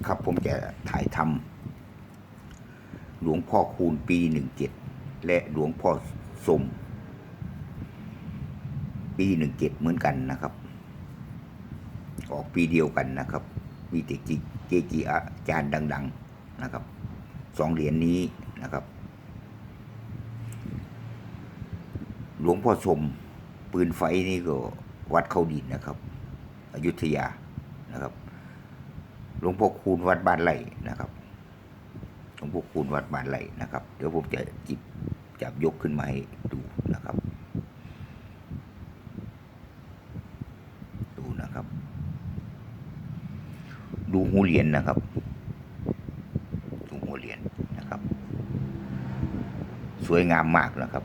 นะครับ ผมจะถ่ายทำหลวงพ่อคูณปีหนึ่งเจ็ดและหลวงพ่อสมปีหนึ่งเจ็ดเหมือนกันนะครับ ออกปีเดียวกันนะครับ มีแต่จิเกจิอาจารย์ดัง ๆนะครับสองเหรียญนี้นะครับ หลวงพ่อสมปืนไฟนี่ก็วัดเขาดินนะครับ อยุธยานะครับ หลวงพ่อคูณวัดบ้านไร่นะครับหลวงพ่อคูณวัดบ้านไร่นะครับ เดี๋ยวผมจะจิบจับยกขึ้นมาให้ดูนะครับ ดูนะครับ ดูหูเหรียญนะครับ ดูหูเหรียญนะครับ สวยงามมากนะครับ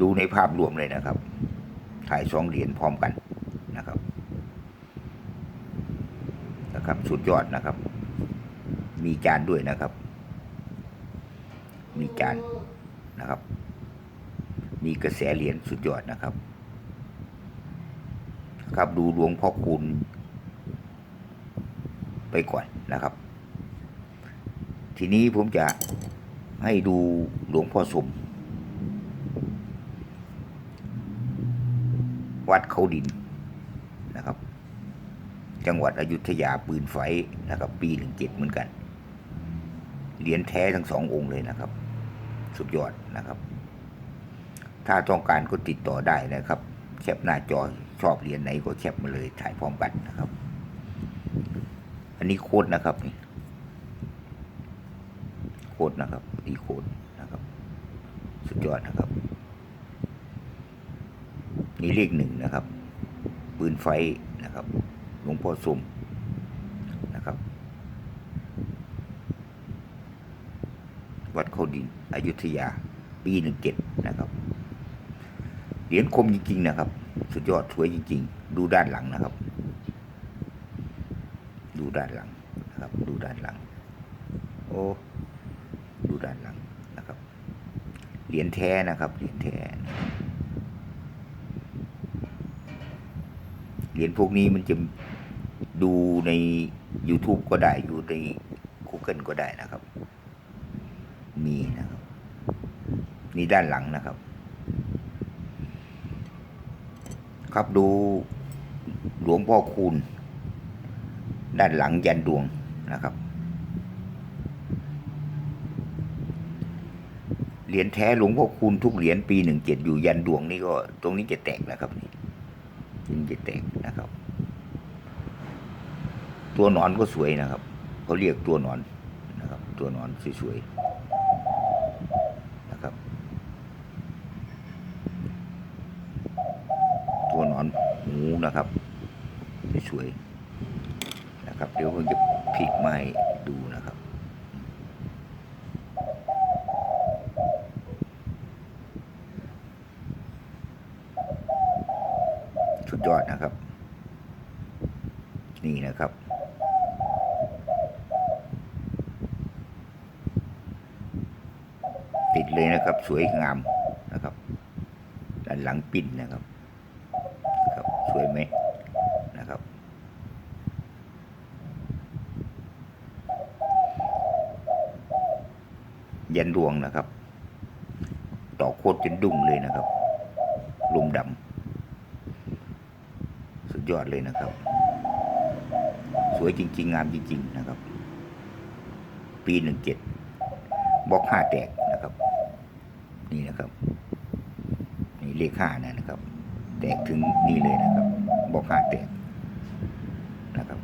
ดูในภาพรวมเลยนะครับ ถ่ายสองเหรียญพร้อมกันนะครับ นะครับ สุดยอดนะครับ มีจานด้วยนะครับ มีจานนะครับ มีกระแสเหรียญสุดยอดนะครับ ครับดูหลวงพ่อคูณไปก่อนนะครับ ทีนี้ผมจะให้ดูหลวงพ่อสมวัดเขาดิน จังหวัดอยุธยาปืนไฟนะครับ ปีหนึ่งเจ็ดเหมือนกัน เหรียญแท้ทั้งสององค์เลยนะครับ สุดยอดนะครับ ถ้าต้องการก็ติดต่อได้นะครับ แคปหน้าจอชอบเหรียญไหนก็แคปมาเลยถ่ายพร้อมกันนะครับ อันนี้โค้ดนะครับนี่โค้ดนะครับดีโค้ดนะครับ สุดยอดนะครับ นี่เลขหนึ่งนะครับ ปืนไฟนะครับ หลวงพ่อสมนะครับ วัดเขาดินอยุธยา ปีหนึ่งเจ็ดนะครับเหรียญคมจริงๆนะครับ สุดยอดสวยจริง ๆ ดูด้านหลังนะครับ ดูด้านหลังนะครับ ดูด้านหลัง โอ้ดูด้านหลังนะครับเหรียญแท้นะครับเหรียญแท้นเหรียญพวกนี้มันจะ ดูใน YouTube ก็ได้อยู่ใน Google ก็ได้นะครับ มีนะครับ นี่ด้านหลังนะครับ ครับดูหลวงพ่อคูณ ด้านหลังยันดวงนะครับเหรียญแท้หลวงพ่อคูณทุกเหรียญปีหนึ่งเจ็ดอยู่ยันดวงนี่ก็ ตรงนี้จะแตกนะครับนี่จินจะแตกนะครับ ตัวหนอนก็สวยนะครับเขาเรียกตัวหนอนนะครับ ตัวหนอนสวยๆนะครับ ตัวหนอนหมูนะครับสวยๆนะครับ เดี๋ยวผมจะพลิกมาให้ดูนะครับสุดยอดนะครับ นี่นะครับ ติด เลยนะครับ สวยงามนะครับด้านหลังปิ้นนะครับนะครับ สวยไหมนะครับ ยันดวงนะครับ ต่อโคตรจนดุ้งเลยนะครับลมดำสุดยอดเลยนะครับ สวยจริง ๆ งามจริง ๆ นะครับ ปีหนึ่งเจ็ดบล็อกห้าแตกนะครับ นี่นะครับนี่เลขห้านะนะครับ แตกถึงนี่เลยนะครับบล็อกห้าแตกนะครับ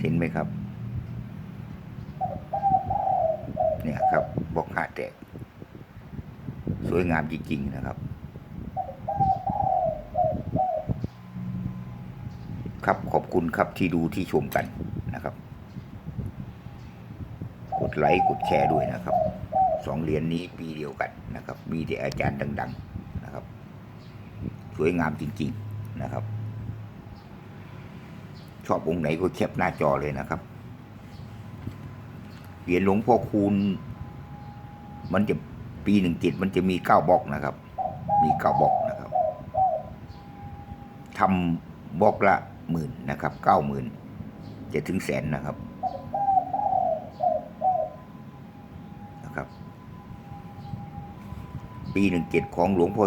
เห็นไหมครับ เนี่ยครับบล็อกห้าแตก สวยงามจริงๆนะครับครับขอบคุณครับที่ดูที่ชมกันนะครับ กดไลค์กดแชร์ด้วยนะครับ สองเหรียญนนี้ปีเดียวกันนะครับ มีแต่อาจารย์ดัง ๆนะครับ สวยงามจริง ๆนะครับ ชอบองค์ไหนก็แคปหน้าจอเลยนะครับเหรียญหลวงพ่อคูณ มันจะปีหนึ่งจิตมันจะมีเก้าบล็อกนะครับ มีเก้าบล็อกนะครับทำบล็อกละหมื่นนะครับเก้าหมื่นจะถึงแสนนะครับ ปีหนึ่งเจ็ดของหลวงพ่อ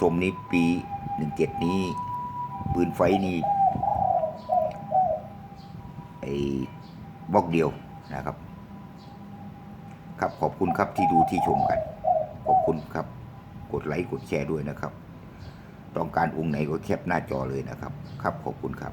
สมนี้ปีหนึ่งเจ็ดนี้ ปืนไฟนี่ไอ้บล็อกเดียวนะครับ ครับขอบคุณครับที่ดูที่ชมกัน ขอบคุณครับ กดไลค์กดแชร์ด้วยนะครับ ต้องการองค์ไหนก็แคปหน้าจอเลยนะครับ ครับขอบคุณครับ